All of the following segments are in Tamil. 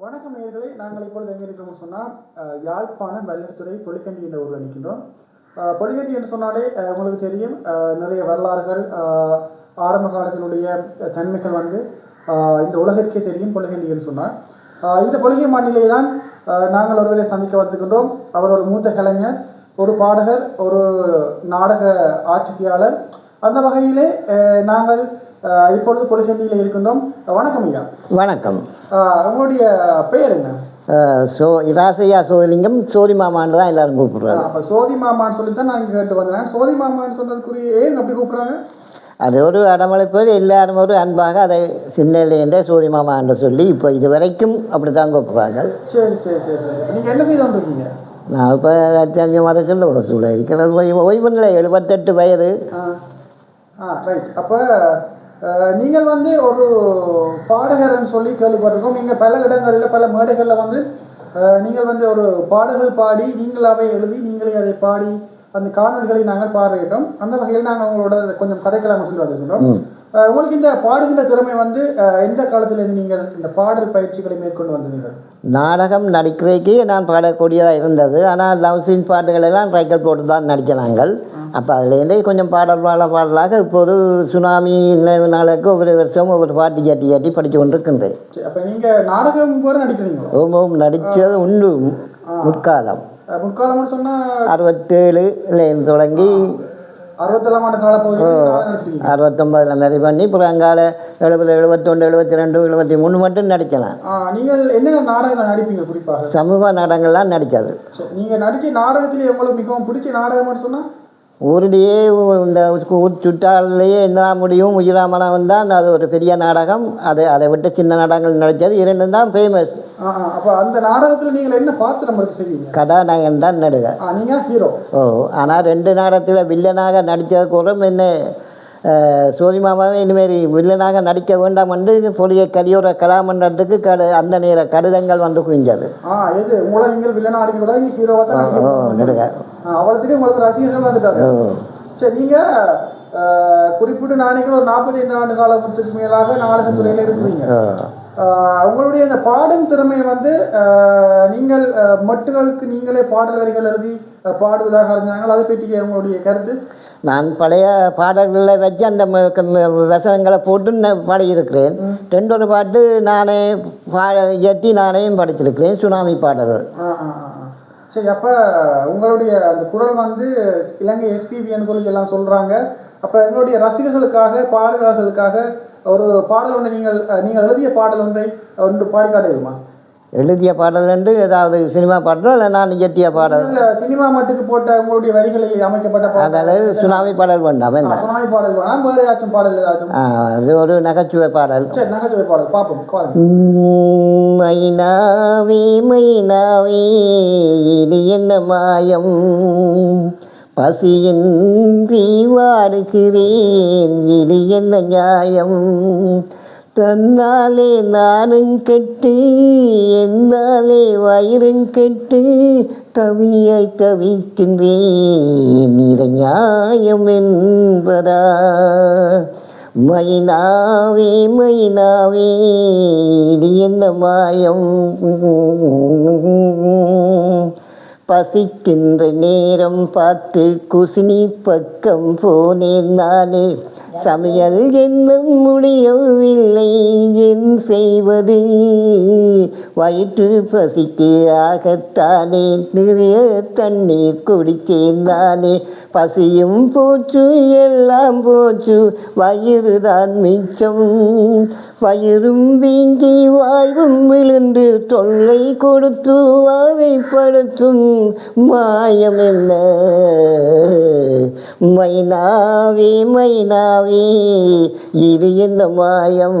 வணக்கம் நேர்களை நாங்கள் இப்பொழுது எங்கே இருக்கிறோம்னு சொன்னால் யாழ்ப்பாணம் வெள்ளத்துறை பொலிக்கண்டி என்ற ஊரில் நிற்கின்றோம். பொலிக்கண்டி என்று சொன்னாலே உங்களுக்கு தெரியும் நிறைய வரலாறுகள் ஆரம்ப காலத்தினுடைய தன்மைகள் வந்து இந்த உலகிற்கே தெரியும் பொலிகண்டி என்று சொன்னார் இந்த பொலிகை மாநிலையை தான் நாங்கள் ஒருவரை சந்திக்க வந்திருக்கின்றோம். அவர் ஒரு மூத்த கலைஞர் ஒரு பாடகர் ஒரு நாடக ஆட்சியாளர் அந்த வகையிலே நாங்கள் இப்பொழுது பொலிகண்டியில் இருக்கின்றோம். வணக்கம் ஐயா. வணக்கம். உங்களுடைய பெயர் என்ன? சோ இராசையா சோதிலிங்கம் சோதி மாமான்னு தான் எல்லாரும் கூப்பிடுறாங்க. அப்ப சோதி மாமான்னு சொல்லி தான் நான் கேட்டு வந்தேன். சோதி மாமான்னு சொன்னதுக்குரிய ஏன் அப்படி கூப்பிடுறாங்க? அது ஒரு அடமழைப்பு எல்லாரும் ஒரு அன்பாக அதை சின்னலேருந்தே சோதி மாமா என்று சொல்லி இப்போ இது வரைக்கும் அப்படி தான் கூப்பிடுறாங்க சரி சரி சரி சரி. இப்ப நீங்க என்ன செய்து கொண்டிருக்கீங்க நான் இப்போ அச்சஞ்சு மாதத்தில் ஒரு சூழல் இருக்கிறது. ஓய்வு நிலை எழுபத்தெட்டு வயது. ஆ ரைட் அப்போ நீங்கள் வந்து ஒரு பாடகர்னு சொல்லி கேள்விப்பட்டிருக்கோம். நீங்கள் பல இடங்களில் பல மேடைகளில் வந்து நீங்கள் வந்து ஒரு பாடல்கள் பாடி நீங்களாவே எழுதி நீங்களே அதை பாடி அந்த காணொலிகளை நாங்கள் பார்வையிட்டோம். அந்த வகையில் நாங்கள் உங்களோட கொஞ்சம் கதைக்கலாம் சொல்லி வந்திருக்கிறோம். உங்களுக்கு இந்த பாடுகின்ற திறமை வந்து எந்த காலத்தில் நீங்கள் இந்த பாடல் பயிற்சிகளை மேற்கொண்டு வந்தீர்கள்? நாடகம் நடிக்கிறதுக்கு நான் பாடக்கூடியதாக இருந்தது. ஆனால் லவ் சீன் பாட்டுகள் எல்லாம் ரைக்கல் போட்டு தான் நடித்த நாங்கள். அப்போ அதுலேருந்தே கொஞ்சம் பாடல் பாட பாடலாக இப்போது சுனாமி நினைவு நாளுக்கு ஒவ்வொரு வருஷம் ஒவ்வொரு பாட்டு கேட்டி கேட்டி படித்து கொண்டிருக்கின்றேன். அப்ப நீங்க நாடகம் கூட நடிக்கிறீங்களோ? ஓம் நடித்தது உண்டு. முற்காலம். முற்காலம்னு சொன்னா அறுபத்தேழுலேருந்து தொடங்கி அறுபத்தொம்பதில் நிறைய பண்ணி அப்புறம் அங்கால எழுபது எழுபத்தொன்று எழுபத்தி ரெண்டு எழுபத்தி மூணு மட்டும் நடிக்கலாம். நீங்கள் என்னென்ன நாடகங்கள் நடிப்பீங்க குறிப்பாக? சமூக நாடகங்கள்லாம் நடித்தது சரி, நீங்க நடிச்ச நாடகத்திலே உங்களுக்கு மிகவும் பிடிச்ச நாடகம்னு சொன்னா? ஊருடையே இந்த ஊர் சுற்றாலேயே என்ன முடியும்? உயிராமலம் தான் அது ஒரு பெரிய நாடகம். அது அதை விட்டு சின்ன நாடகங்கள் நடித்தது. இரண்டும் தான் ஃபேமஸ் அப்ப அந்த நாடகத்துல நீங்கள் என்ன எடுத்து செய்வீங்க? கதாநாயகன் தான் நடுக ஆ, நீங்க ஹீரோ ஓ ஆனால் ரெண்டு நாடகத்தில் வில்லனாக நடித்தது கூட என்ன? சோதிமாமாவே இனிமேல் வில்லனாக நடிக்க வேண்டாம் என்று பொலிய கலியோர கலாமன்றத்துக்கு கடு அந்த நேர கடிதங்கள் வந்து குவிஞ்சது. நடுக. குறிப்பிட்டு நாளைக்கு ஒரு நாற்பத்தி ஐந்து ஆண்டு காலத்துக்கு மேலாக நாடகத்துறையில இருக்கிறீங்க. உங்களுடைய இந்த பாடும் திறமை வந்து நீங்கள் மட்டுகளுக்கு நீங்களே பாடல் வரிகள் எழுதி பாடுவதாக இருந்தாங்க அதை பற்றி உங்களுடைய கருத்து? நான் பழைய பாடல்களை வச்சு அந்த வசனங்களை போட்டு நான் பாடியிருக்கிறேன். ரெண்டொரு பாட்டு நானே பா இயற்றி நானே படிச்சிருக்கிறேன் சுனாமி பாடல்கள். சரி அப்ப உங்களுடைய அந்த குரல் வந்து இலங்கை எஸ்பிபின்னு சொல்லி எல்லாம் சொல்றாங்க. அப்ப எங்களுடைய ரசிகர்களுக்காக பாடல்களுக்காக ஒரு பாடல் ஒன்றை நீங்கள் நீங்கள் எழுதிய பாடல் ஒன்றை ஒன்று பாடி காட்டுமா எழுதிய பாடல் என்று ஏதாவது சினிமா பாடலோ இல்லை நான் இயற்றிய பாடல் சினிமா மட்டுக்கு போட்ட உங்களுடைய வரிகளில் அமைக்கப்பட்ட பாடல். அதாவது சுனாமி பாடல் வேண்டாம் என்ன சுனாமி பாடல் வேணாம் வேறு ஏதாச்சும் பாடல் ஏதாச்சும்? அது ஒரு நகைச்சுவை பாடல். சரி நகைச்சுவை பாடல். பார்ப்போம் மைனாவே மைனாவே இது என்ன மாயம்? பசியின்றி வாடுகிறேன். இது என்ன நியாயம் தன்னாலே நானும் கெட்டு என்னாலே வயிறும் கெட்டு தவியை தவிக்கின்றேன். இது நியாயம் என்பதா? மைனாவே மைனாவே இது என்ன மாயம். பசிக்கின்ற நேரம் பார்த்து குசினி பக்கம் போனேன் நானே. சமையல் என்னும் முடியவில்லை என் செய்வது வயிற்று பசிக்கு ஆகத்தானே. நிறைய தண்ணீர் குடித்தேன் நானே. பசியும் போச்சு எல்லாம் போச்சு. வயிறுதான் மிச்சம். வயிறும் வீங்கி வாய்வும் விழுந்து தொல்லை கொடுத்து வாழைப்படுத்தும் மாயம் என்ன? மைனாவே மைனாவே. இது என்ன மாயம்?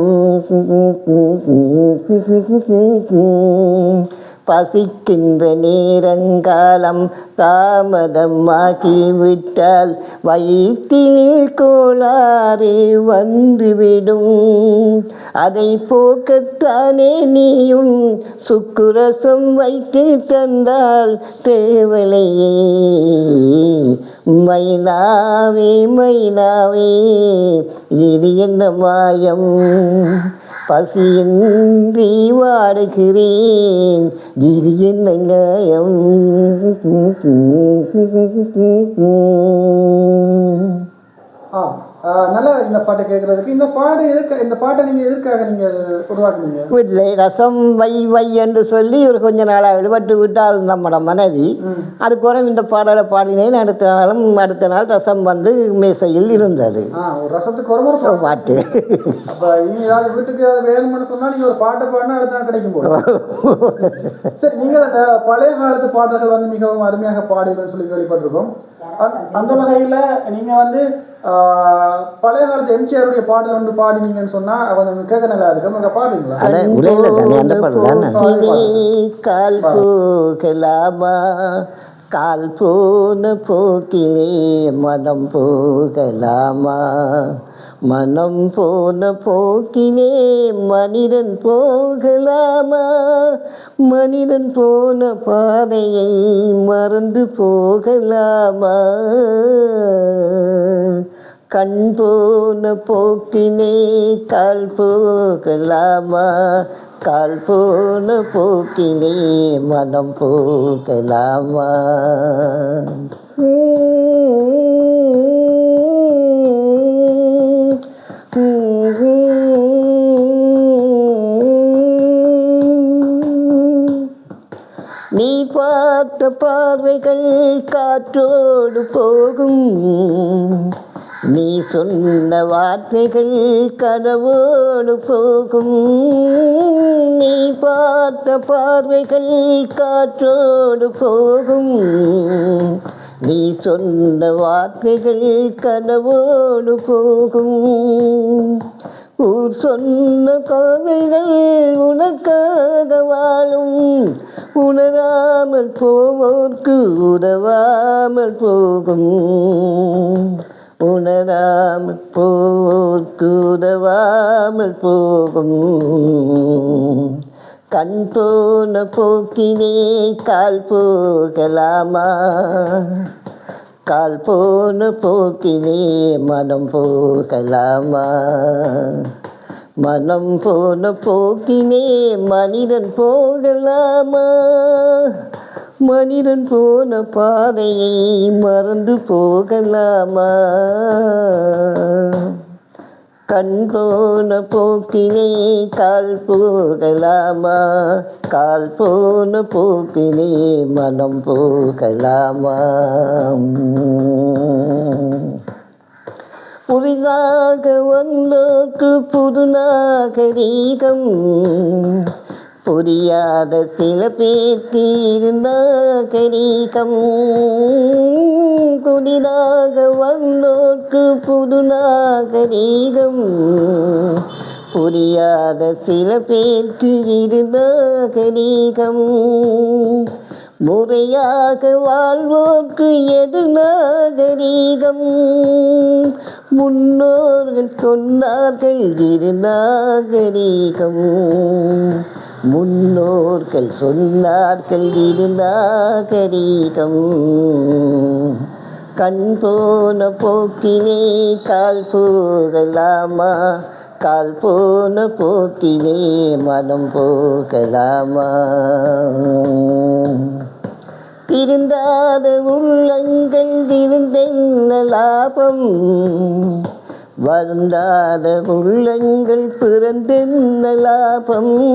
பசிக்கின்ற நேரங்காலம் தாமதமாகிவிட்டால் வயிற்றினில் கோளாறு வந்துவிடும். அதை போக்கத்தானே நீயும் சுக்குரசம் வைத்து தந்தால் தேவலையே. மைனாவே மைனாவே இது என்ன மாயம்? பசியின்றி வாடுகிறேன் இது என்ன நியாயம் ஆ ஆ, நல்லா இந்த பாட்டை கேட்கறதுக்கு இந்த பாடு எதுக்கு இந்த பாட்டை நீங்க எதுக்காக நீங்க உருவாக்குனீங்க? வீட்டில் ரசம் வை வை என்று சொல்லி ஒரு கொஞ்ச நாளாக விடுபட்டு விட்டால் நம்மட மனைவி. அதுக்கப்புறம் இந்த பாடலை பாடினேன். அடுத்த நாளும் அடுத்த நாள் ரசம் வந்து மேசையில் இருந்தது. ரசத்துக்கு ஒரு. பாட்டு. அப்ப இனி ஏதாவது வீட்டுக்கு வேணும்னு சொன்னா நீங்க ஒரு பாட்டை பாடினா அடுத்த நாள் கிடைக்கும் போல. சரி நீங்கள் அந்த பழைய காலத்து பாடல்கள் வந்து மிகவும் அருமையாக பாடுகிறேன்னு சொல்லி கேள்விப்பட்டிருக்கோம். அந்த- வகையில நீங்க வந்து பழைய காலத்து எம்ஜிஆருடைய பாடல் வந்து பாடினீங்கன்னு சொன்னா கொஞ்சம் கேட்க நல்லா இருக்கும் அங்க பாடுறீங்களா அதான் உலகில் தானே? அந்த பாடல். கால் போகலாமா கால் போன போக்கிலே மனம் போகலாமா மனம் போன போக்கிலே மனிதன் போகலாமா? மனிதன் போன பாதையை மறந்து போகலாமா? கண் போன போக்கினே கால் போகலாமா? கால் போன போக்கினே மனம் போகலாமா? பார்த்த பார்வைகள் காற்றோடு போகும். நீ சொன்ன வார்த்தைகள் கனவோடு போகும். நீ பார்த்த பார்வைகள் காற்றோடு போகும். நீ சொன்ன வார்த்தைகள் கனவோடு போகும். ஊர் சொன்ன கதைகள் உனக்காக வாழும். உணராமல் போவோர்க்கு உதவாமல் போகும். உணராமல் போவோர்க்கு உதவாமல் போகும். கண் போன போக்கினே கால் போகலாமா? கால் போன போக்கினே மனம் போகலாமா? மனம் போன போக்கினே மனிதன் போகலாமா? மனிதன் போன பாதையை மறந்து போகலாமா? கண் போன போக்கிலே கால் போகலாமா? கால் போன போக்கிலே மனம் போகலாமா? புதிதாக வந்தோக்கு புது நாகரீகம் புரியாத சில பேருக்கு இருந்தாகரீகம் புதிதாக வந்தோக்கு புது நாகரீகம் புரியாத சில பேருக்கு இருந்தாகரீகம் முறையாக வாழ்வோர்க்கு எது நாகரீகம் முன்னோர்கள் சொன்னார்கள் இரு நாகரீகம் முன்னோர்கள் சொன்னார்கள் இரு நாகரீகம் கண் போன போக்கினே கால் போகலாமா? கால் போன போக்கிலே மனம் போகலாமா? திருந்தாத உள்ளங்கள் திருந்தென்ன லாபம்? வருந்தாத உள்ளங்கள் பிறந்தென்ன லாபம்?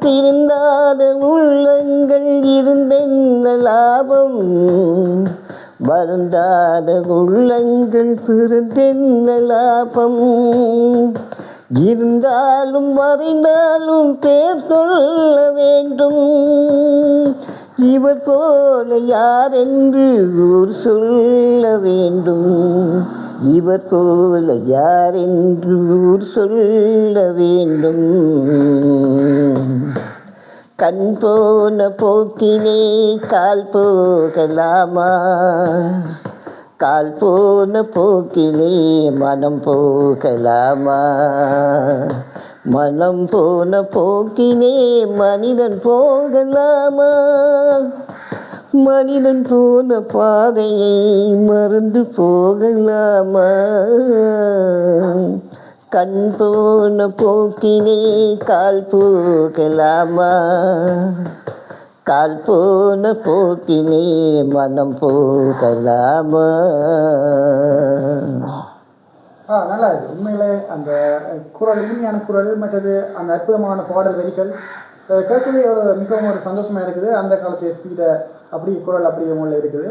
திருந்தாத உள்ளங்கள் இருந்தென்ன லாபம்? வருந்தாத உள்ளங்கள் பிறந்தென்ன லாபம்? இருந்தாலும் வரைந்தாலும் பேர் சொல்ல வேண்டும். இவர் போல யார் என்று ஊர் சொல்ல வேண்டும். இவர் போல யார் என்று ஊர் சொல்ல வேண்டும். கண் போன போக்கிலே கால் போகலாமா? கால் போன போக்கிலே மனம் போகலாமா? மனம் போன போக்கினே மனிதன் போகலாமா? மனிதன் போன பாதையை மறந்து போகலாமா? கண் போன போக்கினே கால் போகலாமா? கால் போன போக்கினே மனம் போகலாமா? ஆ நல்லா இருக்கு. உண்மையிலே அந்த குரல் உண்மையான குரல் மற்றது அந்த அற்புதமான பாடல் வரிகள் கேட்கவே ஒரு மிகவும் ஒரு சந்தோஷமா இருக்குது. அந்த காலத்து எஸ்பியில அப்படி குரல் அப்படி உங்களில் இருக்குது.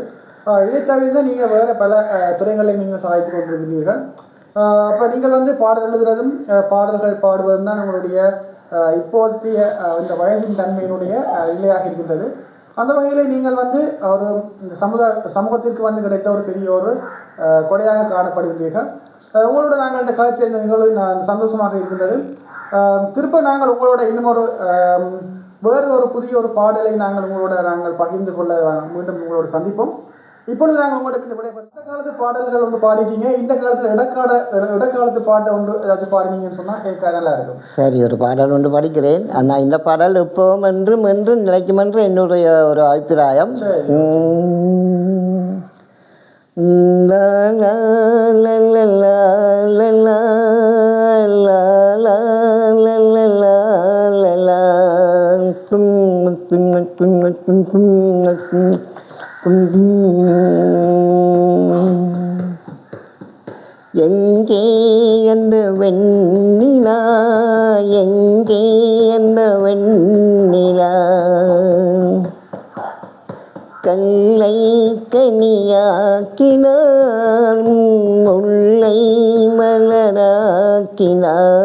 இதை தவிர நீங்கள் வேறு பல அஹ், துறைகளில் நீங்கள் சாதித்து கொண்டிருக்கிறீர்கள். அப்போ நீங்கள் வந்து பாடல் எழுதுறதும் பாடல்கள் பாடுவதும் தான் உங்களுடைய இப்போதைய இந்த வயதின் தன்மையினுடைய நிலையாக இருக்கின்றது. அந்த வகையில் நீங்கள் வந்து ஒரு இந்த சமுதாய சமூகத்திற்கு வந்து கிடைத்த ஒரு பெரிய ஒரு கொடையாக காணப்படுகிறீர்கள். உங்களோட நாங்கள் இந்த கருத்து நிகழ்வு நான் சந்தோஷமாக இருக்கின்றது. திரும்ப நாங்கள் உங்களோட இன்னும் ஒரு வேறு ஒரு புதிய ஒரு பாடலை நாங்கள் உங்களோட நாங்கள் பகிர்ந்து கொள்ள மீண்டும் உங்களோட சந்திப்போம். இப்பொழுது நாங்கள் உங்கள்கிட்ட இந்த விடைபெறும் இந்த காலத்து பாடல்கள் வந்து பாடிட்டீங்க. இந்த காலத்தில் இடக்கால இட- இடக்காலத்து பாட்டை ஒன்று ஏதாச்சும் பாடினீங்கன்னு சொன்னால் நல்லா இருக்கும். சரி ஒரு பாடல் ஒன்று படிக்கிறேன். ஆனால் இந்த பாடல் எப்பவும் என்றும் என்றும் நிலைக்கும் என்று என்னுடைய ஒரு அபிப்பிராயம். எங்கே என்ற வெண்ணிலா எங்கே என்ற வெண்ண கல்லை கனியாக்கினார் முல்லை மலராக்கினார்.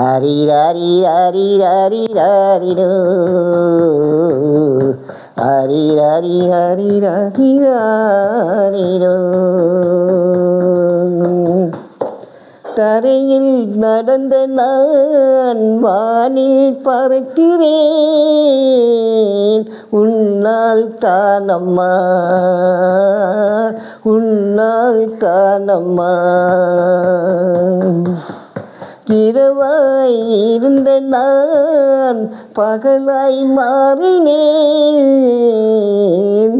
ఆరి రారి ఆరి రారి రారిరో హరి హరి హరి రారి రారిరో கரையில் நடந்த நான் வானில் பறக்கிறேன். உன்னால் தானம்மா உன்னால் தானம்மா. இரவாய் இருந்த நான் பகலாய் மாறினேன்.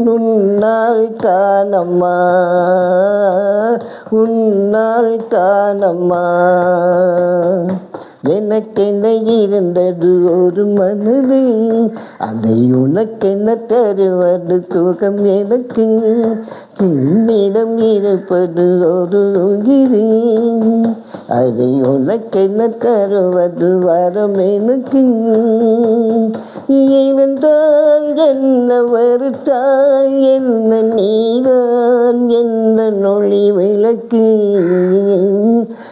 உன்னால் தானம்மா உன்னால் காணம்மா எனக்கென்ன இருந்தது? ஒரு மனது. அதை உனக்கென்ன தருவது? சுகம் எனக்கு. உன்னிடம் இருப்பது ஒரு உயிரி. அதை உனக்கென்ன தருவது வரம் எனக்கு. இருந்தால் என்ன வருத்தால் என்ன நீதான் என்ன நொழி விளக்கு.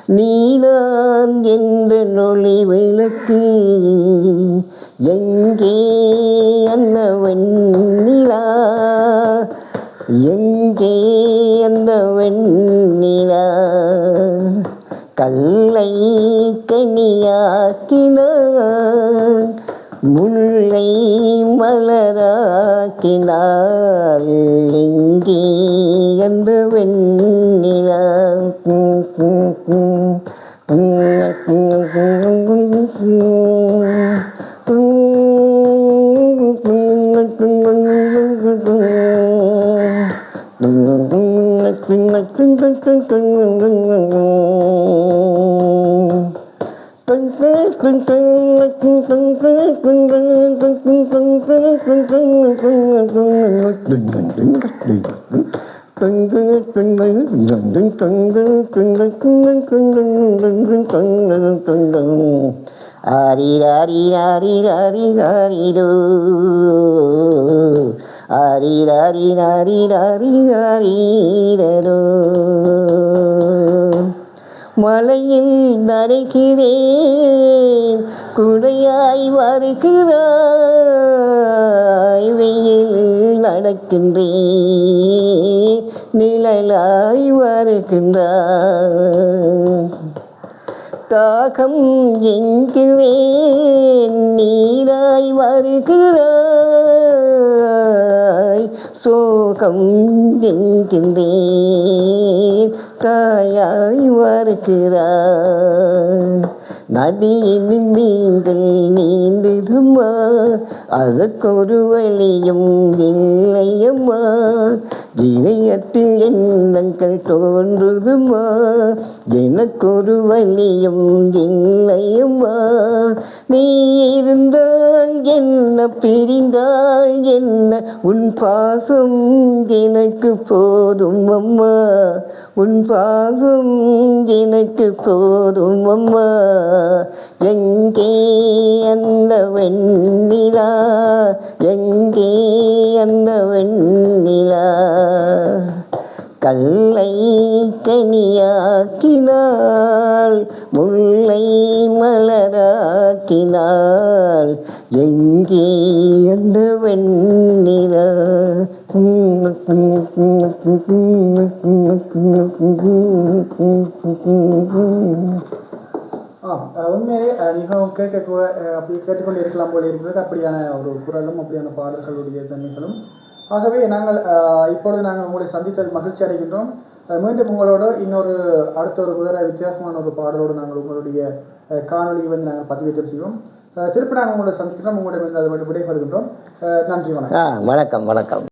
நீதான் என்ற நொழி விளக்கு. எங்கே அன்னவன் எங்கே அந்த வெண்ணிலா கல்லை கனியாக்கினான் முல்லை மலராக்கினாள் எங்கே அந்த வெண்ணிலா ஆரி ஆரி ஆரி ஆரி ஆரிரோ ஆரிராரிராரிராரிராரிரோ மலையில் நனைகிறேன் குடையாய் வருகிறாய் வெயில் நடக்கின்றேன் நிழலாய் வருகின்றாய் தாகம் எங்குவேன் நீராய் வருகிறாய் சோகம் என்கின்றேன் தாயாய் வருகிறார். நதியின் மீன்கள் நீந்திடுமா? அதற்கொரு வழியும் இல்லையம்மா. இணையத்தில் எண்ணங்கள் தோன்றுதுமா? எனக்கொரு வலியும் இல்லையம்மா. நீ இருந்தால் என்ன பிரிந்தால் என்ன? உன் பாசம் எனக்கு போதும் அம்மா உன் பாசம் எனக்கு போதும் அம்மா எங்கே அந்த வெண்ணிலா? எங்கே அந்த வெண்ணிலா? கல்லை கனியாக்கினாள் முல்லை மலராக்கினாள் எங்கே அந்த வெண்ணிலா ஆ உண்மையிலே மிகவும் கேட்க அப்படி கேட்டுக்கொண்டு இருக்கலாம் போல இருக்கிறது அப்படியான ஒரு குரலும் அப்படியான பாடல்களுடைய தன்மைகளும் ஆகவே நாங்கள் இப்பொழுது நாங்கள் உங்களை சந்தித்தது மகிழ்ச்சி அடைகின்றோம். மீண்டும் உங்களோடு இன்னொரு அடுத்த ஒரு வேற வித்தியாசமான ஒரு பாடலோடு நாங்கள் உங்களுடைய காணொலியை காணொளியை வந்து நாங்கள் பதிவேற்றம் செய்வோம். திருப்பி நாங்கள் உங்களை சந்திக்கிறோம் உங்களுடைய அது விடைபெறுகின்றோம். நன்றி வணக்கம். வணக்கம் வணக்கம்.